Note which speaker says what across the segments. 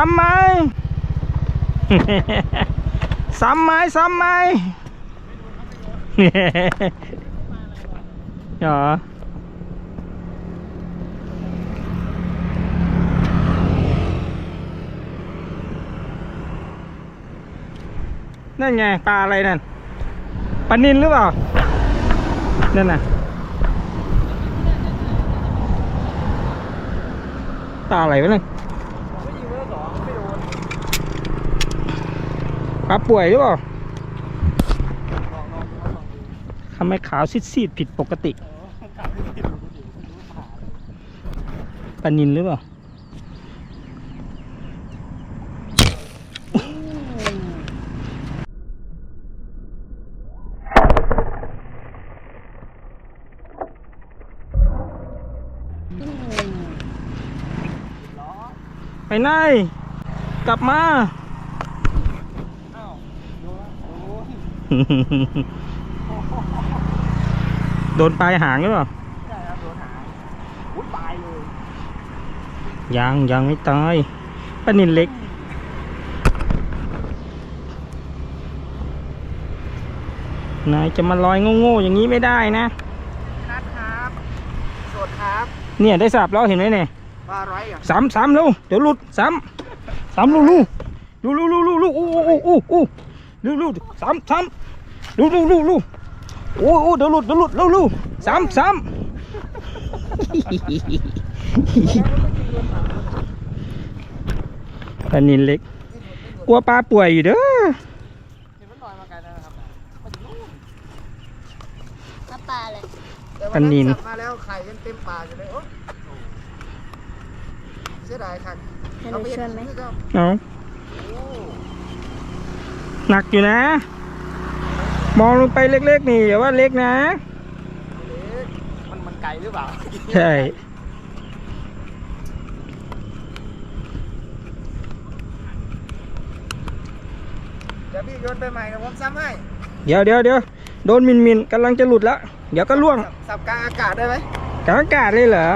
Speaker 1: ซ้ำไหมซ้ำไหมซ้ำไหมเหรอนั่นไงปลาอะไรนั่นปลานินหรือเปล่า นั่นน่ะปลาอะไรวะเนี่ย ปลาป่วยหรือเปล่าทำไมขาวซีดๆผิดปกติปลานินหรือเปล่าไปไหน กลับมา โดนปลายหางหรือเปล่า
Speaker 2: ตายเลย
Speaker 1: ยังยังไม่ตายปลานินเล็ก นายจะมาลอยโง่ๆอย่างนี้ไม่ได้นะ
Speaker 2: นัดครับสดครับ
Speaker 1: เนี่ยได้สับแล้วเห็นไหมเนี่ย
Speaker 2: ปลาไรอะ
Speaker 1: สามสามเร็วเดี๋ยวหลุดสามสามลูลูลูลูลูลูลูอู้อู้อู้อู้ ลูลูสามสามลูลูลูลูโอ้โอ้เดี๋ยวหลุดเดี๋ยวหลุดลูลูสามสามปลานินเล็ก กลัวปลาป่วยอยู่เด้อ
Speaker 2: เห็นมันลอยมาไกลแล้วนะครับ
Speaker 3: ปลาปลาเลย
Speaker 2: แต่วันนั้นจับมาแล้วไข่ยังเต็มปากอยู่เลยโอ๊ยเสียดายค่ะ
Speaker 3: ให้หนูช่วยไหม
Speaker 2: ก็
Speaker 1: เอา
Speaker 2: โอ้
Speaker 1: หนักอยู่นะ มองลงไปเล็กๆนี่อย่าว่าเล็กนะ
Speaker 2: เล็กมันมันไกลหรือเปล่า
Speaker 1: ใช่
Speaker 2: เดี๋ยวพี่โยนไปใหม่นะผมซ้ำให้
Speaker 1: เดี๋ยวเดี๋ยวเดี๋ยวโดนมินมินกำลังจะหลุดแล้วเดี๋ยวก็ล่วง
Speaker 2: สับสับกลางอากาศได้ไหม
Speaker 1: กลางอากาศเลยเหรอ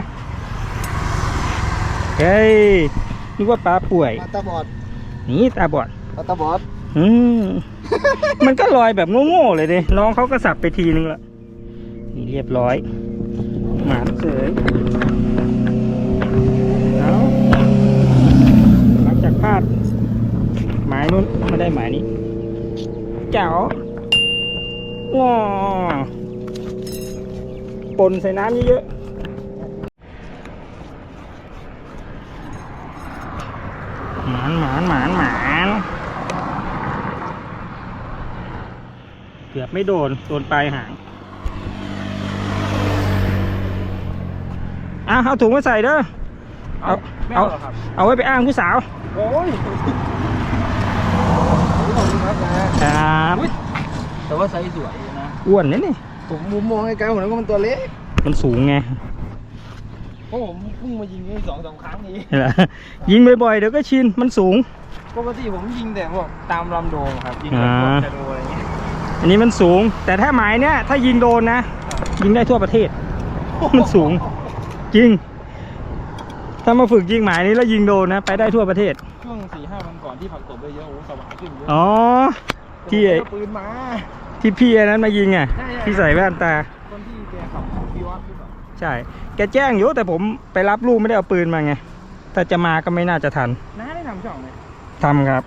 Speaker 1: เฮ้ยนึกว่าปลาป่วย
Speaker 2: ปลาตาบอด
Speaker 1: นี่ตาบอด
Speaker 2: ปลาตาบอด
Speaker 1: อืมมันก็ลอยแบบโง่ๆเลยดิน้องเขาก็สับไปทีนึงละนี่เรียบร้อยหมาเสยเอาหลังจากพลาดหมายนู้นไม่ได้หมายนี้เจ๋วว้าปนใส่น้ำเยอะๆหมานหมานหมานหมาน เกือบไม่โดน โดนปลายหางอะเอาถุงมาใส่เด้อเอา
Speaker 2: ไม่
Speaker 1: เอา
Speaker 2: เอาหรอครับ
Speaker 1: เอาไว้ไปอ้างผู้สาว
Speaker 2: โอ้ยขอบคุณครับนะครับแต่ว่าไซส์สวยนะ
Speaker 1: อ้วนนะนี่
Speaker 2: ผมมุมมองไกลๆผมนึกว่ามันตัวเล็ก
Speaker 1: มันสูงไง
Speaker 2: เพราะผมเพิ่งมายิงนี่สองสามครั้งนี้
Speaker 1: เหรอยิงบ่อยๆเดี๋ยวก็ชินมันสูง
Speaker 2: ปกติผมยิงแต่พวกตามลำโดงครับยิง
Speaker 1: อ่า
Speaker 2: แบบพวกจะโดอะไรเงี้ย
Speaker 1: อันนี้มันสูง แต่ถ้าหมายเนี้ยถ้ายิงโดนนะ ยิงได้ทั่วประเทศ มันสูง จริง ถ้ามาฝึกยิงหมายนี้แล้วยิงโดนนะ ไปได้ทั่วประเทศ
Speaker 2: ช่วงสี่ห้าวันก่อนที่ผักตบไปเยอะโอ้สว่างขึ้นเยอะ
Speaker 1: อ๋อ ที่
Speaker 2: แต่ผมก็เอาปืนมา
Speaker 1: ที่พี่อันนั้นมายิงอะ
Speaker 2: ใช่ๆ
Speaker 1: ที่ใส่แว่นตา
Speaker 2: คนที่แกขับพี่วัดหรือเปล่า
Speaker 1: ใช่ แกแจ้งอยู่แต่ผมไปรับลูกไม่ได้เอาปืนมาไง ถ้าจะมาก็ไม่น่าจะทัน
Speaker 2: น้าได้ทำช่องไหม
Speaker 1: ทำครับ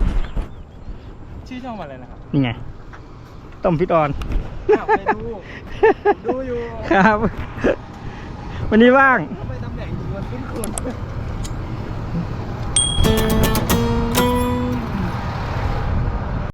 Speaker 2: ชื่อช่องอะไรนะครับ
Speaker 1: นี่ไง ต้มฟิตออน
Speaker 2: อ้าวไปดูดูอยู่
Speaker 1: ครับ วันนี้ว่าง
Speaker 2: ทำไมตำแหน่งยิงมันคุ้นๆ